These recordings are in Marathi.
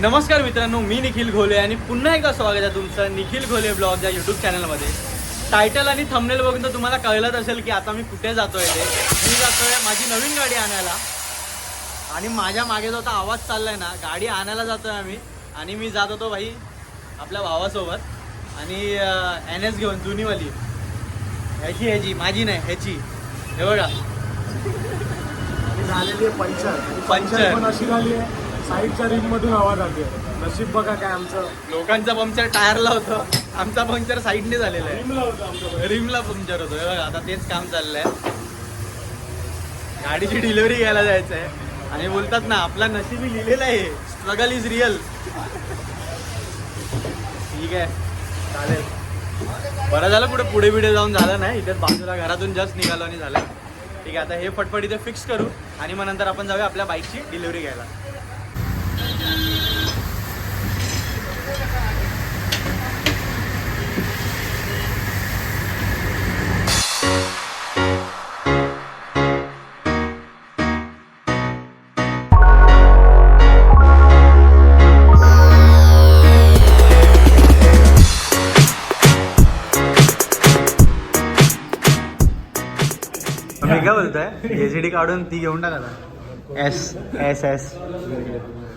नमस्कार मित्रांनो मी निखिल घोले आणि पुन्हा एकदा स्वागत आहे तुमचं निखिल घोले ब्लॉग या यूट्यूब चॅनलमध्ये टायटल आणि थंबनेल बघून तर तुम्हाला कळलंच असेल की आता मी कुठे जातोय ते. मी जातोय माझी नवीन गाडी आणायला. आणि माझ्या मागे जो आता आवाज चाललाय ना गाडी आणायला जातोय आम्ही. आणि मी जात होतो भाई आपल्या भावासोबत. आणि एन एस घेऊन जुनीवाली. ह्याची ह्याची माझी नाही ह्याची. हे बघा. झालेली आहे पंचर. पंचर. पंचर पण अशी झाली आहे. साईडच्या रिंग मधून आवाज आली नशीब बघा काय आमचं. लोकांचा पंक्चर टायरला होतं. आमचा पंक्चर साईडने झालेला आहे. रिमला होतं आमचं रिमला पंक्चर होतो. हे बघा आता तेच काम चाललंय. गाडीची डिलिव्हरी घ्यायला जायचं आहे आणि बोलतात ना आपला नशिबी लिहिलेला आहे. स्ट्रगल इज रिअल ठीक आहे. चालेल. बरं झालं पुढे पुढे बिढे जाऊन झालं नाही. इथेच बाजूला घरातून जस्ट निघालो आणि झालं. ठीक आहे आता हे फटफट इथे फिक्स करू. आणि मग नंतर आपण जाऊया आपल्या बाईकची डिलिव्हरी घ्यायला. मी काय बोलतोय? एसीडी काढून ती घेऊन टाका एस एस एस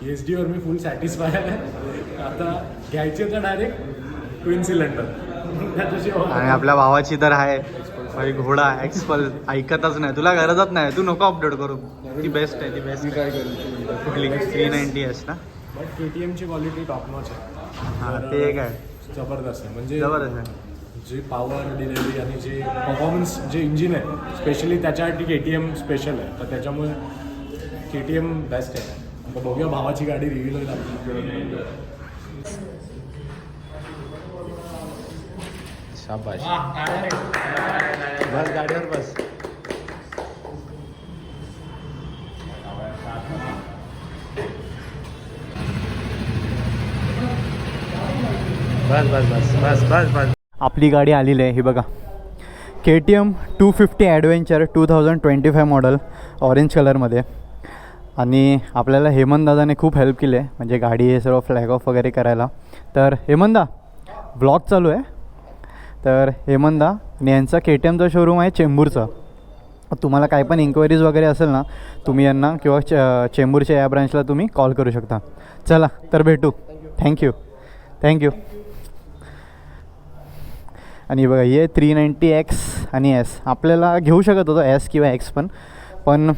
एस वर मी फुल सॅटिस्फाय आहे. आता घ्यायचे तर डायरेक्ट ट्विन सिलेंडर आणि आपल्या भावाची तर आहे. घोडा एक्सपल ऐकतच नाही. तुला गरजच नाही. तू नको अपडेट करू. ती बेस्ट आहे ती बेस्ट काय करू कुठली थ्री नाईन्टी एस ना बट के टी एमची क्वालिटी टॉप नॉच आहे. हा ते एक आहे. जबरदस्त आहे. म्हणजे जबरदस्त आहे. जे पॉवर डिलिव्हरी आणि जे परफॉर्मन्स जे इंजिन आहे स्पेशली त्याच्यासाठी के टी एम स्पेशल आहे. तर त्याच्यामुळे के टी एम बेस्ट आहे. आता बघूया भावाची गाडी रिव्हील होईल शाबाश. बस गाडीवर बस. बस बस बस बस बस बस. आपली गाडी आलेली आहे. ही बघा. K T M two fifty adventure two thousand twenty five model orange कलरमध्ये आणि आपल्याला हेमंत दादाने खूप हेल्प केली आहे म्हणजे गाडी हे सर्व फ्लॅग ऑफ वगैरे करायला. तर हेमंतदा ब्लॉग चालू आहे. तर हेमंतदा आणि यांचा के टी एमचा शोरूम आहे चेंबूरचा. तुम्हाला काय पण इन्क्वायरीज वगैरे असेल ना तुम्ही यांना किंवा च चेंबूरच्या या ब्रँचला तुम्ही कॉल करू शकता. चला तर भेटू. थँक्यू थँक्यू आणि बघा हे थ्री नाईन्टी एक्स आणि एस आपल्याला घेऊ शकत होतो एस किंवा एक्स पण. पण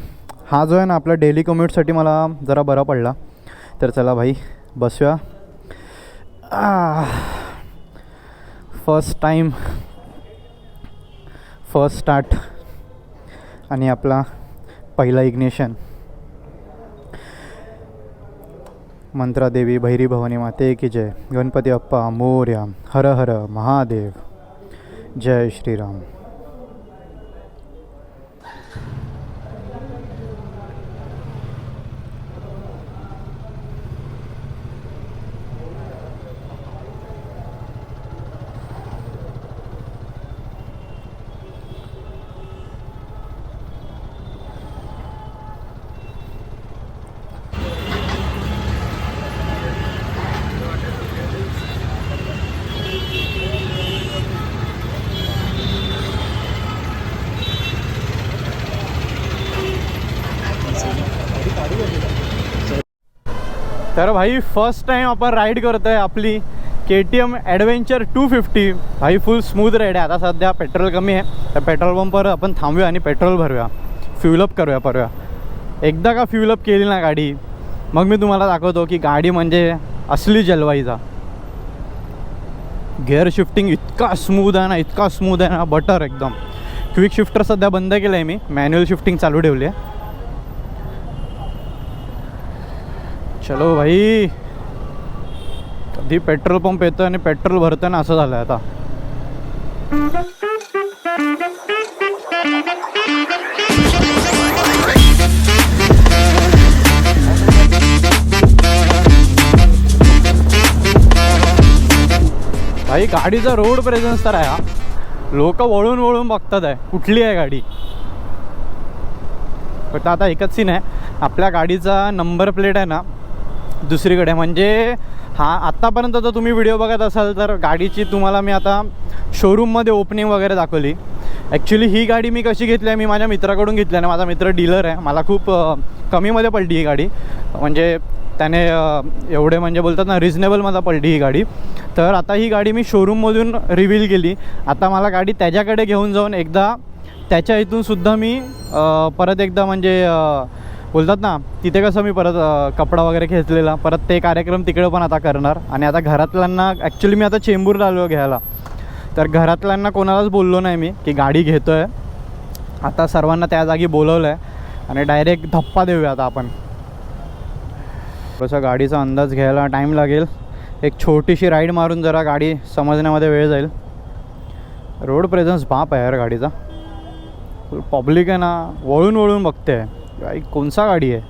हा जो आहे ना आपला डेली कम्युटसाठी मला जरा बरा पडला. तर चला भाई बसूया. फर्स्ट टाईम फर्स्ट स्टार्ट आणि आपला पहिला इग्निशन मंत्रादेवी भैरी भवानी माते की जय. गणपती अप्पा मोर्या हर हर महादेव. जय श्रीराम. तर भाई फर्स्ट टाइम आपण राईड करतोय आपली K T M adventure two fifty भाई फुल स्मूथ राईड आहे. आता सध्या पेट्रोल कमी आहे. तर पेट्रोल पंपवर आपण थांबूया आणि पेट्रोल भरूया. फ्युलअप करूया परव्या एकदा का फ्युलअप केली ना गाडी मग मी तुम्हाला दाखवतो की गाडी म्हणजे असली जलवाईचा गिअर शिफ्टिंग इतका स्मूथ आहे ना इतका स्मूथ आहे ना बटर एकदम. क्विक शिफ्टर सध्या बंद केलं आहे मी. मॅन्युअल शिफ्टिंग चालू ठेवली आहे. चलो भाई। कधी पेट्रोल पंप येतं आणि पेट्रोल भरतं ना असं झालं आता. भाई गाडीचा रोड प्रेझेन्स तर आहे हा. लोक वळून वळून बघतात आहे. कुठली आहे गाडी? फक्त आता एकच सीन आहे. आपल्या गाडीचा नंबर प्लेट आहे ना दुसरीकडे. म्हणजे हा आत्तापर्यंत जर तुम्ही व्हिडिओ बघत असाल तर गाडीची तुम्हाला मी आता शोरूममध्ये ओपनिंग वगैरे दाखवली. ॲक्च्युली ही गाडी मी कशी घेतली आहे मी माझ्या मित्राकडून घेतली आहे माझा मित्र डीलर आहे. मला खूप कमीमध्ये पडली ही गाडी. म्हणजे त्याने एवढे म्हणजे बोलतात ना रिजनेबल मला पडली ही गाडी. तर आता ही गाडी मी शोरूममधून रिव्हील केली. आता मला गाडी त्याच्याकडे घेऊन जाऊन एकदा त्याच्या इथून सुद्धा मी परत एकदा म्हणजे बोलतात ना तिथे कसं मी परत कपडा वगैरे खेचलेला परत ते कार्यक्रम तिकडे पण आता करणार. आणि आता घरातल्यांना ॲक्च्युली मी आता चेंबूरला आलो घ्यायला. तर घरातल्यांना कोणालाच बोललो नाही मी की गाडी घेतो आहे आता सर्वांना त्या जागी बोलवलं आहे आणि डायरेक्ट धप्पा देऊया आता आपण. कसं गाडीचा अंदाज घ्यायला टाईम लागेल. एक छोटीशी राईड मारून जरा गाडी समजण्यामध्ये वेळ जाईल. रोड प्रेझन्स बाप आहे यार गाडीचा. पब्लिक आहे ना वळून वळून बघते. आहे गाडी कोणसा गाडी आहे?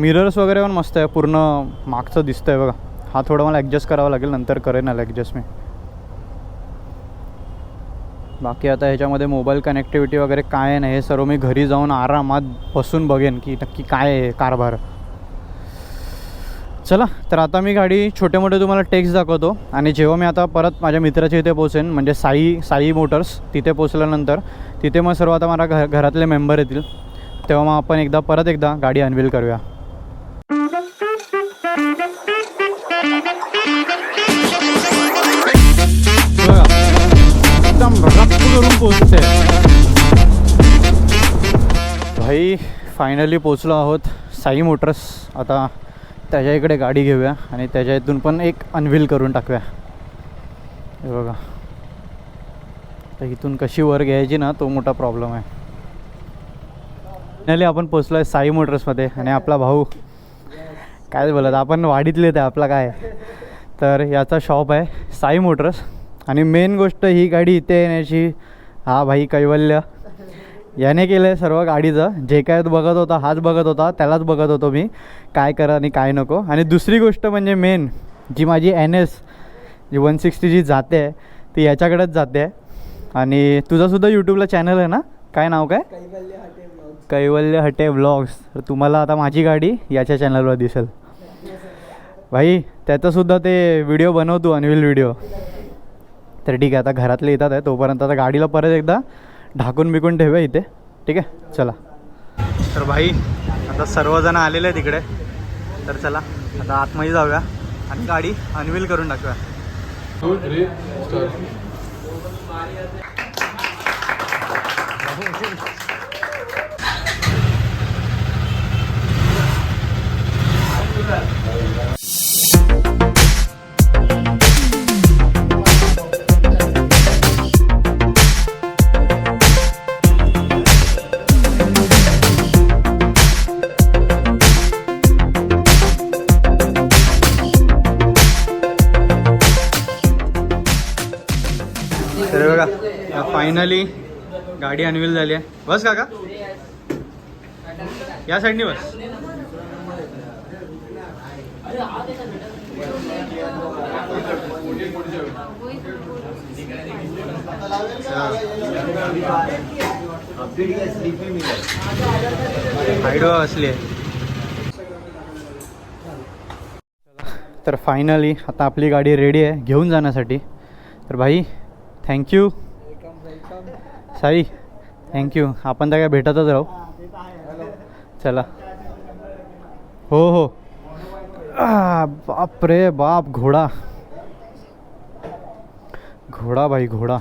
मिरर्स वगैरे पण मस्त आहे पूर्ण मागचं दिसतं आहे बघा. हा थोडं मला ॲडजस्ट करावा लागेल नंतर करेन आला ॲडजस्ट मी. बाकी आता ह्याच्यामध्ये मोबाईल कनेक्टिव्हिटी वगैरे काय आहे हे सर्व मी घरी जाऊन आरामात बसून बघेन की नक्की काय आहे कारभार. चला तर आता मी गाडी छोटे मोठे तुम्हाला टेक्स्ट दाखवतो. आणि जेव्हा मी आता परत माझ्या मित्राच्या इथे पोचेन म्हणजे साई साई मोटर्स तिथे पोचल्यानंतर तिथे मग सर्व आता मला घ घरातले मेंबर येतील. तेव्हा मग आपण एकदा परत एकदा गाडी अनवील करूया. करून पोचते भाई फायनली पोचलो आहोत. साई मोटर्स आता त्याच्या इकडे गाडी घेऊया आणि त्याच्या इथून पण एक अनव्हील करून टाकूया. हे बघा. तर इथून कशी वर घ्यायची ना तो मोठा प्रॉब्लेम आहे. फायनली आपण पोचलो आहे साई मोटर्समध्ये आणि आपला भाऊ काय बोलत आपण वाढीतले ते आपला काय? तर याचा शॉप आहे साई मोटर्स. आणि मेन गोष्ट ही गाडी इथे येण्याची हा भाई कैवल्य. याने केलं आहे सर्व गाडीचं. जे काय बघत होता हाच बघत होता त्यालाच बघत होतो मी. काय करा आणि काय नको. आणि दुसरी गोष्ट म्हणजे मेन जी माझी एन एस जी वन सिक्स्टी जी जाते आहे ती याच्याकडेच जाते. आहे आणि तुझासुद्धा यूट्यूबला चॅनल आहे ना? काय नाव काय? कैवल्य हटे ब्लॉग्स तर तुम्हाला आता माझी गाडी याच्या चॅनलवर दिसेल. भाई त्याचंसुद्धा ते व्हिडिओ बनवतो अनविल व्हिडिओ तर ठीक आहे आता घरातले येतात आहे तोपर्यंत आता गाडीला परत एकदा ढाकून बिकून ठेवूया इथे. ठीक आहे? चला. तर भाई आता सर्वजण आलेले आहे तिकडे तर चला आता आतमध्ये जाऊया आणि गाडी अनविल करून टाकूया. फायनली गाडी अनवील झाली आहे. बस काका? या साईडनी बस. असली आहे. तर फायनली आता आपली गाडी रेडी आहे घेऊन जाण्यासाठी. तर भाई थँक्यू साई थँक्यू आपण तर काय भेटतच राहू. चला. हो हो. आ, बाप रे बाप घोडा. घोडा भाई घोडा.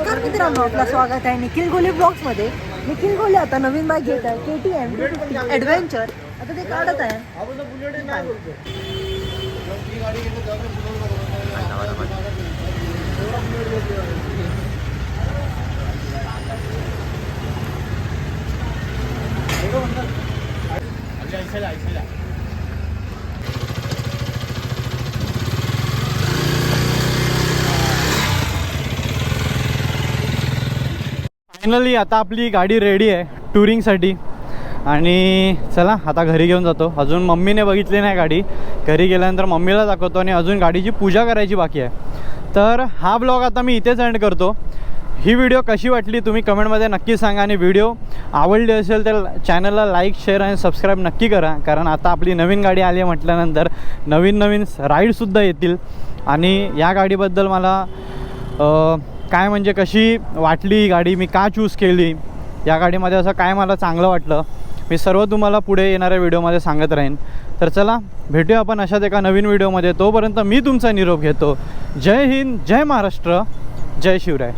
नमस्कार मित्रांनो आपलं स्वागत आहे निखिल गोले ब्लॉग्स मध्ये निखिल गोले आता नवीन बाईक घेत आहे के टी एम ॲडव्हेंचर आता ते काढत आहे. फायनली आता आपली गाडी रेडी आहे टुरिंगसाठी आणि चला आता घरी घेऊन जातो. अजून मम्मीने बघितली नाही गाडी. घरी गेल्यानंतर मम्मीला दाखवतो आणि अजून गाडीची पूजा करायची बाकी आहे. तर हा ब्लॉग आता मी इथेच एंड करतो. ही व्हिडिओ कशी वाटली तुम्ही कमेंटमध्ये नक्की सांगा आणि व्हिडिओ आवडली असेल तर चॅनलला लाईक शेअर आणि सबस्क्राईब नक्की करा. कारण आता आपली नवीन गाडी आली आहे म्हटल्यानंतर नवीन नवीन राईडसुद्धा येतील. आणि या गाडीबद्दल मला काय म्हणजे कशी वाटली ही गाडी मी का चूज केली या गाडीमध्ये असं काय मला चांगलं वाटलं मी सर्व तुम्हाला पुढे येणाऱ्या व्हिडिओमध्ये सांगत राहीन. तर चला भेटूया आपण अशाच एका नवीन व्हिडिओमध्ये. तोपर्यंत मी तुमचा निरोप घेतो. जय हिंद जय महाराष्ट्र जय शिवराय.